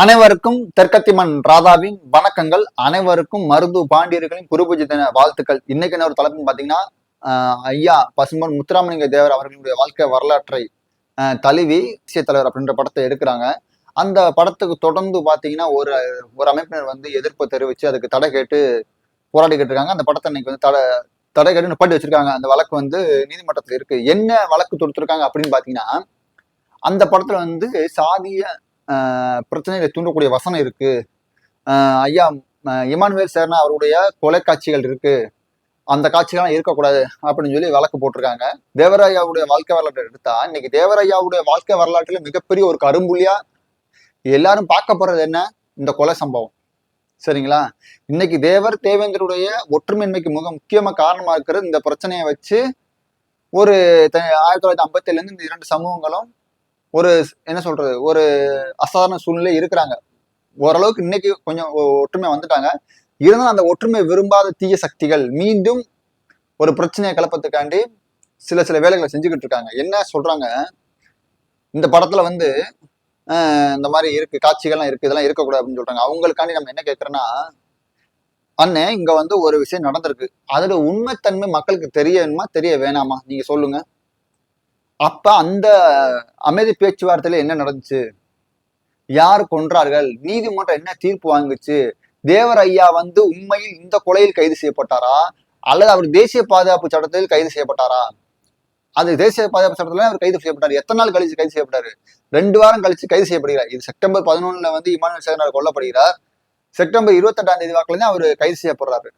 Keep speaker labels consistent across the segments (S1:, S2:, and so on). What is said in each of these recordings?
S1: அனைவருக்கும் தெற்கத்திமன் ராதாவின் வணக்கங்கள். அனைவருக்கும் மருது பாண்டியர்களின் குருபூஜை தின வாழ்த்துக்கள். இன்னைக்கு என்ன ஒரு தலைப்புன்னு பாத்தீங்கன்னா ஐயா பசும்பன் முத்துராமலிங்க தேவர் அவர்களுடைய வாழ்க்கை வரலாற்றை தழுவி தேசிய தலைவர் அப்படின்ற படத்தை எடுக்கிறாங்க. அந்த படத்துக்கு தொடர்ந்து பாத்தீங்கன்னா ஒரு ஒரு அமைப்பினர் வந்து எதிர்ப்பு தெரிவிச்சு அதுக்கு தடை கேட்டு போராடிக்கிட்டு இருக்காங்க. அந்த படத்தை இன்னைக்கு வந்து தடை தடை கேட்டு நிப்பாட்டி வச்சிருக்காங்க. அந்த வழக்கு வந்து நீதிமன்றத்தில் இருக்கு. என்ன வழக்கு தொடுத்திருக்காங்க அப்படின்னு பாத்தீங்கன்னா அந்த படத்துல வந்து சாதிய பிரச்சனைகளை தூண்டக்கூடிய வசனம் இருக்கு. ஐயா இமானுவேல் சேர்னா அவருடைய கொலை காட்சிகள் இருக்கு. அந்த காட்சிகள்லாம் இருக்கக்கூடாது அப்படின்னு சொல்லி வழக்கு போட்டிருக்காங்க. தேவராயாவுடைய வாழ்க்கை வரலாற்றை எடுத்தா இன்னைக்கு தேவராயாவுடைய வாழ்க்கை வரலாற்றுல மிகப்பெரிய ஒரு கரும்புலியா எல்லாரும் பார்க்க போறது என்ன? இந்த கொலை சம்பவம். சரிங்களா? இன்னைக்கு தேவர் தேவேந்தருடைய ஒற்றுமையின்மைக்கு மிக முக்கியமா காரணமா இருக்கிறது இந்த பிரச்சனையை வச்சு ஒரு ஆயிரத்தி தொள்ளாயிரத்தி ஐம்பத்திலேருந்து இந்த இரண்டு சமூகங்களும் ஒரு என்ன சொல்றது ஒரு அசாதாரண சூழ்நிலை இருக்கிறாங்க. ஓரளவுக்கு இன்னைக்கு கொஞ்சம் ஒற்றுமை வந்துட்டாங்க. இருந்தாலும் அந்த ஒற்றுமை விரும்பாத தீய சக்திகள் மீண்டும் ஒரு பிரச்சனையை கலப்பத்துக்காண்டி சில சில வேலைகளை செஞ்சுக்கிட்டு இருக்காங்க. என்ன சொல்றாங்க? இந்த படத்துல வந்து இந்த மாதிரி இருக்கு காட்சிகள்லாம் இருக்கு இதெல்லாம் இருக்கக்கூடாது அப்படின்னு சொல்றாங்க. அவங்களுக்காண்டி நம்ம என்ன கேட்கறோம்னா அண்ணே இங்க வந்து ஒரு விஷயம் நடந்திருக்கு. அதோட உண்மைத்தன்மை மக்களுக்கு தெரியணுமா தெரிய வேணாமா? நீங்க சொல்லுங்க. அப்ப அந்த அமைதி பேச்சுவார்த்தையில என்ன நடந்துச்சு? யார் கொன்றார்கள்? நீதிமன்றம் என்ன தீர்ப்பு வாங்குச்சு? தேவர் ஐயா வந்து உண்மையில் இந்த கொலையில் கைது செய்யப்பட்டாரா? அல்லது அவர் தேசிய பாதுகாப்பு சட்டத்தில் கைது செய்யப்பட்டாரா? அது தேசிய பாதுகாப்பு சட்டத்துல அவர் கைது செய்யப்பட்டார். எத்தனை நாள் கழிச்சு கைது செய்யப்பட்டாரு? ரெண்டு வாரம் கழிச்சு கைது செய்யப்படுகிறார். இது செப்டம்பர் பதினொன்னுல வந்து இமானுவல் சேகனார் கொல்லப்படுகிறார். செப்டம்பர் இருபத்தெட்டாம் தேதி வாக்குல தான் அவர் கைது செய்யப்படுறாரு.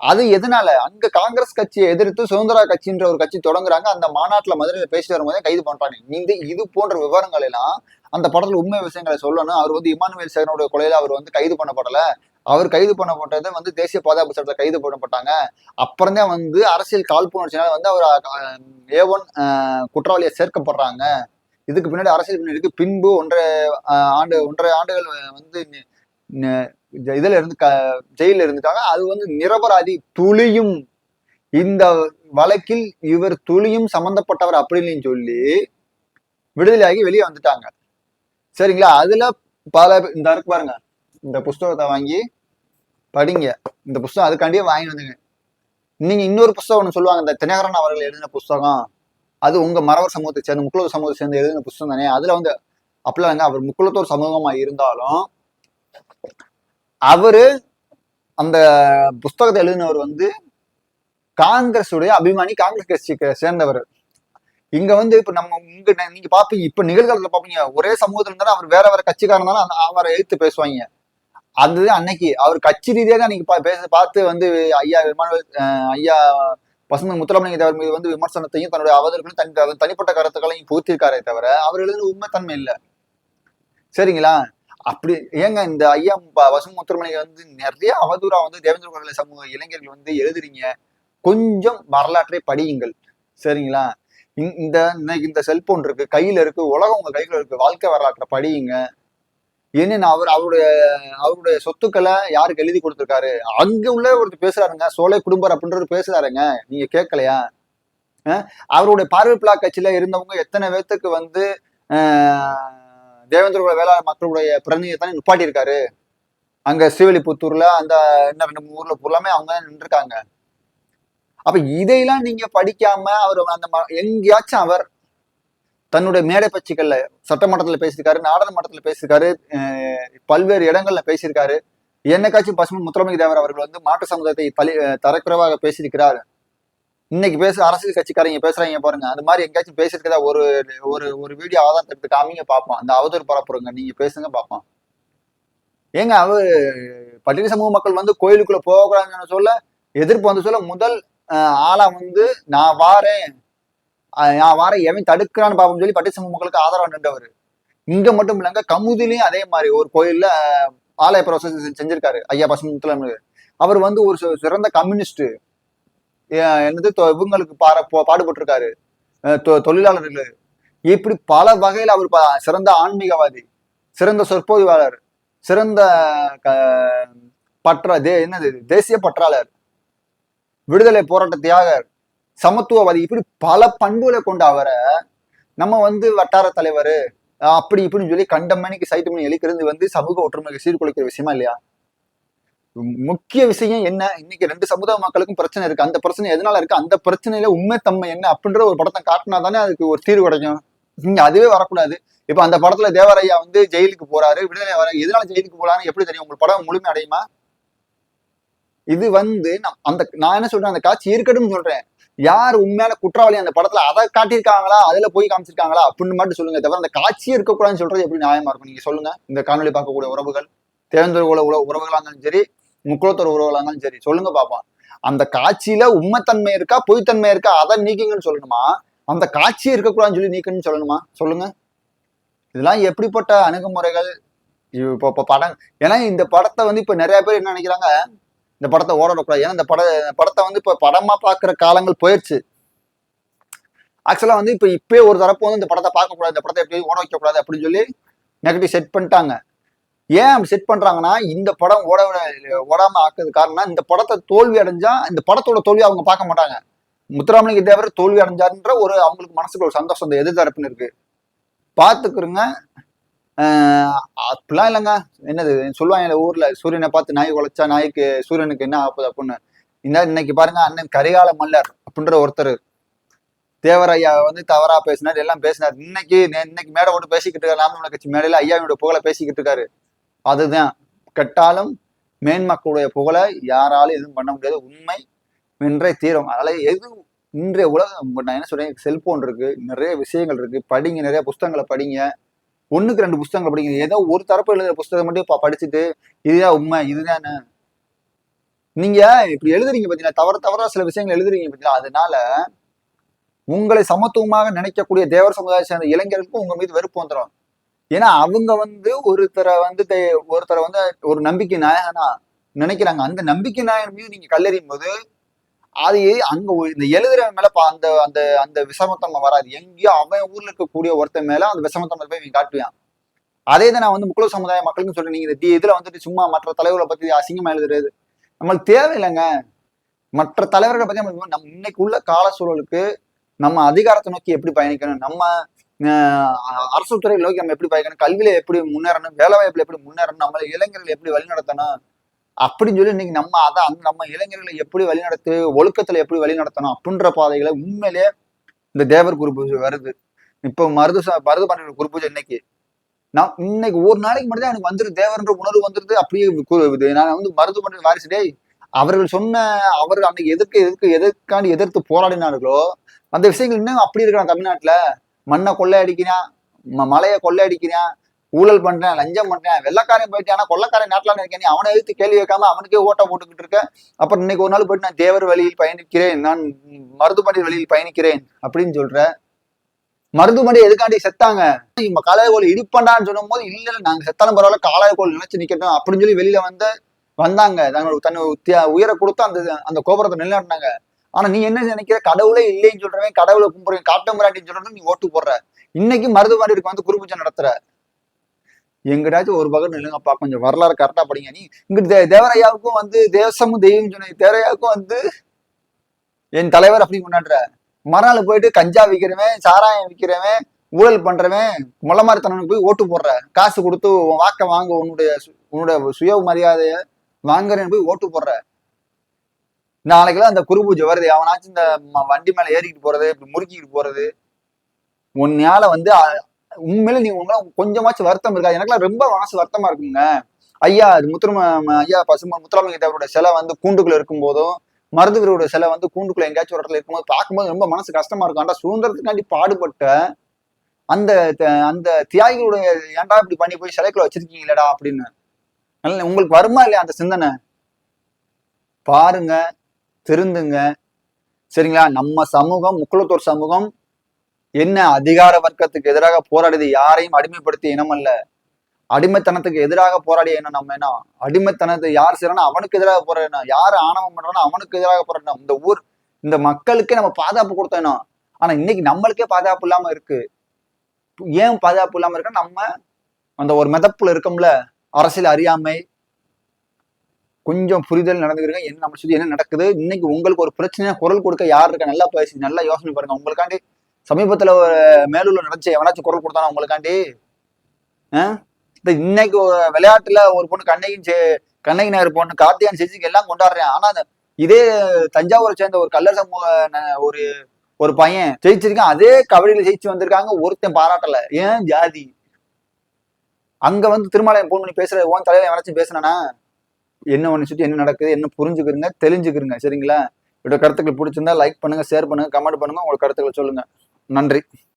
S1: அது எதனால? அங்க காங்கிரஸ் கட்சியை எதிர்த்து சுதந்திரா கட்சின்ற ஒரு கட்சி தொடங்குறாங்க. அந்த மாநாட்டுல மதுரையில பேசி வரும்போதே கைது பண்றாங்க. இந்த இது போன்ற விவரங்கள் எல்லாம் அந்த படத்துல உண்மை விஷயங்களை சொல்லணும். அவர் வந்து இமானுவேல் சேகனுடைய கொலையில அவர் வந்து கைது பண்ணப்படல. அவர் கைது பண்ணப்பட்டது வந்து தேசிய பாதுகாப்பு சட்டத்தில் கைது பண்ணப்பட்டாங்க அப்புறம்தான் வந்து அரசியல் காழ்ப்புணர்ச்சினால வந்து அவர் ஏ ஒன் குற்றவாளியை சேர்க்கப்படுறாங்க. இதுக்கு பின்னாடி அரசியல் பின்னாடி இருக்கு பின்பு ஒன்றரை ஆண்டு ஒன்றரை ஆண்டுகள் வந்து இதுல இருந்து க ஜெயில இருந்துட்டாங்க. அது வந்து நிரபராதி துளியும் இந்த வழக்கில் இவர் துளியும் சம்பந்தப்பட்டவர் அப்படின்னு சொல்லி விடுதலையாகி வெளியே வந்துட்டாங்க. சரிங்களா? அதுல பல இந்த இருக்கு பாருங்க. இந்த புஸ்தகத்தை வாங்கி படிங்க. இந்த புஸ்தகம் அதுக்காண்டியே வாங்கி வந்துங்க நீங்க இன்னொரு புஸ்தகம் ஒன்று சொல்லுவாங்க. இந்த தினகரன் அவர்கள் எழுதின புஸ்தகம். அது உங்க மரவர் சமூகத்தை சேர்ந்த முக்குளத்தூர் சமூகத்தை சேர்ந்து எழுதின புஸ்தகம் தானே? அதுல வந்து அப்படிலாம் வந்து அவர் முக்குளத்தூர் சமூகமா இருந்தாலும் அவரு அந்த புஸ்தகத்தை எழுதினவர் வந்து காங்கிரஸுடைய அபிமானி காங்கிரஸ் கட்சிக்கு சேர்ந்தவர். இங்க வந்து இப்ப நம்ம இங்க நீங்க பாப்பீங்க இப்ப நிகழ்காலத்துல பாப்பீங்க. ஒரே சமூகத்துல இருந்தாலும் அவர் வேற வேற கட்சிக்காரன் இருந்தாலும் அந்த- அவரை எழுத்து பேசுவாங்க. அது அன்னைக்கு அவர் கட்சி ரீதியாக தான் அன்னைக்கு பேச பார்த்து வந்து ஐயா விமான ஐயா பசுமை முத்துராமலிங்க தேவர் மீது வந்து விமர்சனத்தையும் தன்னுடைய அவதற்களையும் தனி தன் தனிப்பட்ட கருத்துக்களையும் புகுத்திருக்காரே தவிர அவர் எழுதுன உண்மைத்தன்மை இல்லை. சரிங்களா? அப்படி ஏங்க இந்த ஐயா ப- வந்து நிறைய அவதூறா வந்து தேவேந்திர குரலை சமூக இளைஞர்கள் வந்து எழுதுறீங்க. கொஞ்சம் வரலாற்றை படியுங்கள். சரிங்களா? இந்த- இந்த இன்னைக்கு இந்த செல்போன் இருக்கு கையில இருக்கு உலகம் உங்க கையில இருக்கு வாழ்க்கை வரலாற்றை படியுங்க. என்னன்னு அவர் அவருடைய அவருடைய சொத்துக்களை யாருக்கு எழுதி கொடுத்துருக்காரு? அங்க உள்ள ஒருத்தர் பேசுறாருங்க சோலை குடும்பர் அப்படின்றது பேசுறாருங்க. நீங்க கேட்கலையா? அவருடைய பார்வை பிளா கட்சியில இருந்தவங்க எத்தனை பேர்த்துக்கு வந்து தேவேந்திரகுல தேவேந்திர வேளாண் மக்களுடைய பிரதிநிதியை நிப்பாட்டி இருக்காரு அங்க ஸ்ரீவெளிபுத்தூர்ல அந்த இன்னும் ரெண்டு மூணு ஊர்ல ஃபுல்லாமே அவங்க தான் நின்றுருக்காங்க. அப்ப இதையெல்லாம் நீங்க படிக்காம அவர் அந்த ம- எங்கேயாச்சும் அவர் தன்னுடைய மேடை பட்சிகள்ல சட்டமன்றத்துல பேசியிருக்காரு நாடாளுமன்றத்துல பேசியிருக்காரு அஹ் பல்வேறு இடங்கள்ல பேசியிருக்காரு. என்னைக்காச்சும் பசுமை முத்துராமலிங்க தேவர் அவர்கள் வந்து மாற்று சமுதாயத்தை தலை தரக்குறைவாக பேசியிருக்கிறார். இன்னைக்கு பேச அரசியல் கட்சிக்காரங்க பேசுறாங்க பாருங்க. அந்த மாதிரி எங்கேயாச்சும் பேசியிருக்கதா ஒரு ஒரு ஒரு வீடியோ ஆதாரம் எடுத்து காமிங்க பார்ப்போம் அந்த அவதூறு பரப்புறங்க நீங்க பேசுங்க பார்ப்போம் ஏங்க அவர் பட்டியல் சமூக மக்கள் வந்து கோயிலுக்குள்ள போகக்கூடாதுன்னு சொல்ல எதிர்ப்பு வந்து சொல்ல முதல் ஆளா வந்து நான் வாரேன். நான் வாரேன் எவன் தடுக்கிறான்னு பாப்போம்னு சொல்லி பட்டியல் சமூக மக்களுக்கு ஆதரவு நின்றவர். இங்க மட்டும் இல்லைங்க கமுதிலையும் அதே மாதிரி ஒரு கோயில்ல ஆலய பிரவேசம் செஞ்சிருக்காரு. ஐயா பசுமை அவர் வந்து ஒரு சிறந்த கம்யூனிஸ்ட் என்னது தொ- இவங்களுக்கு பாட பா- பாடுபட்டிருக்காரு. அஹ் தொ- தொழிலாளர்கள். இப்படி பல வகையில் அவர் சிறந்த ஆன்மீகவாதி சிறந்த சொற்பொழிவாளர் சிறந்த பற்ற தே என்னது தேசிய பற்றாளர் விடுதலை போராட்ட தியாகர் சமத்துவவாதி இப்படி பல பண்புகளை கொண்ட அவரை நம்ம வந்து வட்டார தலைவர் அப்படி இப்படின்னு சொல்லி கண்டமணிக்கு சைட்டு மணி எழுக்கிறது வந்து சமூக ஒற்றுமைக்கு சீர்குலைக்கிற விஷயமா இல்லையா? முக்கிய விஷயம் என்ன? இன்னைக்கு ரெண்டு சமுதாய மக்களுக்கும் பிரச்சனை இருக்கு. அந்த பிரச்சனை எதனால இருக்கு? அந்த பிரச்சனையில உண்மைத்தன்மை என்ன? அப்படின்ற ஒரு படத்தை காட்டினா தானே அதுக்கு ஒரு தீர்வு கிடைக்கும். நீங்க அதுவே வரக்கூடாது. இப்ப அந்த படத்துல தேவரையா வந்து ஜெயிலுக்கு போறாரு விடுதலை வர எதனால ஜெயிலுக்கு போறான்னு எப்படி தெரியும்? உங்களுக்கு படம் முழுமை அடையுமா? இது வந்து நான் அந்த நான் என்ன சொல்றேன்? அந்த காட்சி இருக்கட்டும்னு சொல்றேன். யார் உண்மையான குற்றவாளி அந்த படத்துல அதை காட்டியிருக்காங்களா? அதுல போய் காமிச்சிருக்காங்களா? அப்படின்னு மட்டும் சொல்லுங்க தவிர அந்த காட்சியே இருக்கக்கூடாதுன்னு சொல்றது எப்படி நியாயமா இருக்கும்? நீங்க சொல்லுங்க. இந்த காணொலி பார்க்கக்கூடிய உறவுகள் தேர்ந்தெடுக்க உல உறவுகளா இருந்தாலும் சரி முக்குளத்தோர் உறவுகளா இருந்தாலும் சரி சொல்லுங்க பாப்போம். அந்த காட்சியில உண்மைத்தன்மை இருக்கா பொய்த்தன்மை இருக்கா அதை நீக்கிங்கன்னு சொல்லணுமா? அந்த காட்சியே இருக்கக்கூடாதுன்னு சொல்லி நீக்கணும்னு சொல்லணுமா? சொல்லுங்க. இதெல்லாம் எப்படிப்பட்ட அணுகுமுறைகள்? இப்போ இப்போ படம் ஏன்னா இந்த படத்தை வந்து இப்போ நிறைய பேர் என்ன நினைக்கிறாங்க? இந்த படத்தை ஓடக்கூடாது ஏன்னா இந்த பட இந்த படத்தை வந்து இப்போ படமா பார்க்குற காலங்கள் போயிடுச்சு ஆக்சுவலாக வந்து இப்போ இப்பயே ஒரு தரப்பு வந்து இந்த படத்தை பார்க்கக்கூடாது இந்த படத்தை எப்படி ஓட வைக்கக்கூடாது அப்படின்னு சொல்லி நெகட்டிவ் செட் பண்ணிட்டாங்க. ஏன் அப்படி செட் பண்றாங்கன்னா இந்த படம் ஓட ஓடாம ஆக்குறது காரணம் இந்த படத்தை தோல்வி அடைஞ்சா இந்த படத்தோட தோல்வி அவங்க பார்க்க மாட்டாங்க. முத்துராமலிங்க தேவர் தோல்வி அடைஞ்சாருன்ற ஒரு அவங்களுக்கு மனசுக்கு ஒரு சந்தோஷம் அந்த எதிர்த்தரப்புன்னு இருக்கு. பார்த்துக்கிறோங்க அப்படிலாம் இல்லைங்க. என்னது சொல்லுவாங்க ஊர்ல சூரியனை பார்த்து நாய் உழைச்சா நாய்க்கு சூரியனுக்கு என்ன ஆகுது அப்படின்னு. இந்த இன்னைக்கு பாருங்க அண்ணன் கரிகால மல்லர் அப்படின்ற ஒருத்தர். தேவரையா வந்து தவறா பேசினார் எல்லாம் பேசினார். இன்னைக்கு இன்னைக்கு மேடை ஒன்று பேசிக்கிட்டு இருக்காரு நாம் கட்சி மேடையில ஐயாவோட புகழை பேசிக்கிட்டு இருக்காரு. அதுதான். கெட்டாலும் மேன்மக்களுடைய புகழை யாராலும் எதுவும் பண்ண முடியாது. உண்மை வென்றே தீரும். அதனால எது இன்றைய உலகம் நான் என்ன சொல்றேன்? செல்போன் இருக்கு. நிறைய விஷயங்கள் இருக்கு. படிங்க நிறைய புஸ்தகங்களை படிங்க. ஒண்ணுக்கு ரெண்டு புஸ்தகங்களை படிங்க. ஏதோ ஒரு தரப்பு எழுதுற புஸ்தகம் மட்டும் படிச்சுட்டு இதுதான் உண்மை இதுதான் நீங்க இப்படி எழுதுறீங்க பாத்தீங்கன்னா தவற தவறா சில விஷயங்கள் எழுதுறீங்க பாத்தீங்கன்னா அதனால உங்களை சமத்துவமாக நினைக்கக்கூடிய தேவர் சமுதாய சேர்ந்த இளைஞர்களுக்கும் உங்க மீது வெறுப்பு வந்துடும் ஏன்னா அவங்க வந்து ஒருத்தரை வந்து ஒருத்தரை வந்து ஒரு நம்பிக்கை நாயகனா நினைக்கிறாங்க. அந்த நம்பிக்கை நாயகன் மீது நீங்க கல்லெறியும் போது அது அங்க இந்த எழுதுறவன் மேல பா- அந்த அந்த அந்த விஷமத்தன்மை வராது. எங்கேயோ அவன் ஊர்ல இருக்கக்கூடிய ஒருத்தன் மேல அந்த விஷமத்தன்மை போய் இவன் காட்டுவான். அதே தான் நான் வந்து முக்குள சமுதாய மக்களுக்கும் சொல்றேன். நீங்க இந்த இதுல வந்துட்டு சும்மா மற்ற தலைவர்களை பத்தி அசிங்கமா எழுதுறது நம்மளுக்கு தேவையில்லைங்க. மற்ற தலைவர்களை பத்தி நம்ம இன்னைக்கு உள்ள கால சூழலுக்கு நம்ம அதிகாரத்தை நோக்கி எப்படி பயணிக்கணும்? நம்ம அரசு துறையை நோக்கி நம்ம எப்படி பயணிக்கணும்? கல்வியில எப்படி முன்னேறணும்? வேலை வாய்ப்புல எப்படி முன்னேறணும்? நம்மள இளைஞர்களை எப்படி வழிநடத்தணும்? அப்படின்னு சொல்லி இன்னைக்கு நம்ம அதை அந்த நம்ம இளைஞர்களை எப்படி வழிநடத்து ஒழுக்கத்துல எப்படி வழிநடத்தணும் அப்படின்ற பாதைகளை உண்மையிலே இந்த தேவர் குரு பூஜை வருது. இப்போ மருது மருது பாண்டியன் குரு பூஜை இன்னைக்கு. நான் இன்னைக்கு ஒரு நாளைக்கு மட்டும் தான் எனக்கு வந்துருது. தேவர்ன்ற உணர்வு வந்துருது. அப்படியே நான் வந்து மருது பாண்டியன் வாரிசு டேய் அவர்கள் சொன்ன அவர்கள் அன்னைக்கு எதற்கு எதற்கு எதற்காண்டி எதிர்த்து போராடினார்களோ அந்த விஷயங்கள் இன்னும் அப்படி இருக்கிறான் தமிழ்நாட்டுல. மண்ணை கொள்ளையடிக்கிறான் மலையை கொள்ளையடிக்கிறான் ஊழல் பண்றேன் லஞ்சம் பண்றேன் வெள்ளக்காரன் போயிட்டு ஆனா கொள்ளக்காரன் நாட்டுல இருக்கேன் நீ? அவனை எழுத்து கேள்வி வைக்காம அவனுக்கே ஓட்ட போட்டுக்கிட்டு இருக்க. அப்புறம் இன்னைக்கு ஒரு நாள் போயிட்டு நான் தேவர் வழியில் பயணிக்கிறேன் நான் மருதுமணி வழியில் பயணிக்கிறேன் அப்படின்னு சொல்ற. மருதுமணி எதுக்காண்டி செத்தாங்க? இவங்க காளையகோல் இடிப்பண்டான்னு சொல்லும் போது இல்ல இல்ல நாங்க செத்தாலும் பரவாயில்ல காளையகோல் நினைச்சு நிக்கட்டும் அப்படின்னு சொல்லி வெளியில வந்து வந்தாங்க. தன்னோட தன்னை உத்தியா- உயர கொடுத்து அந்த அந்த கோபுரத்தை நிலைநாட்டினாங்க. ஆனா நீ என்ன நினைக்கிற? கடவுளே இல்லைன்னு சொல்றவன் கடவுளை கும்புறேன் காட்டமுறாட்டின்னு சொல்றது நீ ஓட்டு போடுற. இன்னைக்கு மருதுமணிக்கு வந்து குருபூஜை நடத்துற. எங்கிட்டாச்சும் ஒரு பக்கம் நில்லுங்கப்பா கொஞ்சம் வரலாறு கரெக்டா படிங்க. நீ இங்கிட்டு தே- தேவரையாவுக்கும் வந்து தேசமும் தெய்வம் சொன்ன தேவரையாவுக்கும் வந்து என் தலைவர் அப்படி கொண்டாடுற. மறுநாள் போயிட்டு கஞ்சா விற்கிறவன் சாராயம் விற்கிறவன் ஊழல் பண்றவன் முளமாரித்தனனுக்கு போய் ஓட்டு போடுற. காசு கொடுத்து உன் வாக்க வாங்க உன்னுடைய சு- உன்னுடைய சுய மரியாதையை வாங்குறேன்னு போய் ஓட்டு போடுற. நாளைக்கெல்லாம் அந்த குரு பூஜை வருது. அவனாச்சும் இந்த வண்டி மேல ஏறிக்கிட்டு போறது இப்படி முறுக்கிக்கிட்டு போறது உன்னால வந்து உண்மையில நீ உங்களை கொஞ்சமாச்சும் வருத்தம் இருக்கா எனக்குலாம் ரொம்ப மனசு வருத்தமா இருக்குங்க. ஐயா அது முத்துரம ஐயா பசும முத்துராமலிங்க தேவரோட சிலை வந்து கூண்டுக்குள்ள இருக்கும் போதும் மருதுவரோட சிலை வந்து கூண்டுக்குள்ள எங்கேயாச்சும் ஒரு இடத்துல இருக்கும்போது பார்க்கும்போது ரொம்ப மனசு கஷ்டமா இருக்கும். ஆண்டா சுதந்திரத்துக்காண்டி பாடுபட்ட அந்த த- அந்த தியாகிகளுடைய ஏன்டா இப்படி பண்ணி போய் சிலைக்குள்ள வச்சிருக்கீங்களேடா அப்படின்னு. உங்களுக்கு வருமா இல்லையா அந்த சிந்தனை? பாருங்க. திருந்துங்க. சரிங்களா? நம்ம சமூகம் முக்குளத்தூர் சமூகம் என்ன அதிகார வர்க்கத்துக்கு எதிராக போராடியது யாரையும் அடிமைப்படுத்திய இனம் அல்ல. அடிமைத்தனத்துக்கு எதிராக போராடிய இனம் நம்ம என்ன? அடிமைத்தனத்தை யார் செய்யறானோ அவனுக்கு எதிராக போராடினா யார் ஆணவம் பண்றானோ அவனுக்கு எதிராக போராடினோம் இந்த ஊர் இந்த மக்களுக்கே நம்ம பாதுகாப்பு கொடுத்தோம் ஆனா இன்னைக்கு நம்மளுக்கே பாதுகாப்பு இல்லாம இருக்கு. ஏன் பாதுகாப்பு இல்லாம இருக்கா நம்ம அந்த ஒரு மிதப்புல இருக்கோம்ல. அரசியல் அறியாமை கொஞ்சம் புரிதல் நடந்துக்கிறீங்க என்ன நம்ம சுற்றி என்ன நடக்குது இன்னைக்கு உங்களுக்கு ஒரு பிரச்சனையா குரல் கொடுக்க யார் இருக்கா நல்லா பேசி நல்லா யோசனை பாருங்க. உங்களுக்காண்டி சமீபத்துல ஒரு மேலூர்ல நடந்துச்சு எவனாச்சும் குரல் கொடுத்தானா உங்களுக்காண்டி? ஆஹ் இந்த இன்னைக்கு விளையாட்டுல ஒரு பொண்ணு கண்ணகின் செ- கண்ணகி நகர் பொண்ணு கார்த்தியான் செஞ்சுக்கு எல்லாம் கொண்டாடுறேன். ஆனா இதே தஞ்சாவூரை சேர்ந்த ஒரு கல்லர் சமூக ஒரு ஒரு பையன் ஜெயிச்சிருக்கான். அதே கபடியில ஜெயிச்சு வந்திருக்காங்க ஒருத்தன் பாராட்டல. ஏன் ஜாதி? அங்க வந்து திருமலை போன் பண்ணி பேசுற உன் தலைவன் எவனாச்சும் பேசுனானா? என்ன ஒன்று சுற்றி என்ன நடக்குது என்ன புரிஞ்சுக்கிறீங்க தெரிஞ்சுக்கிறீங்க சரிங்களா? இதோட கருத்துக்கள் பிடிச்சிருந்தா லைக் பண்ணுங்க ஷேர் பண்ணுங்க கமெண்ட் பண்ணுங்க உங்களோட கருத்துக்களை சொல்லுங்க. நன்றி.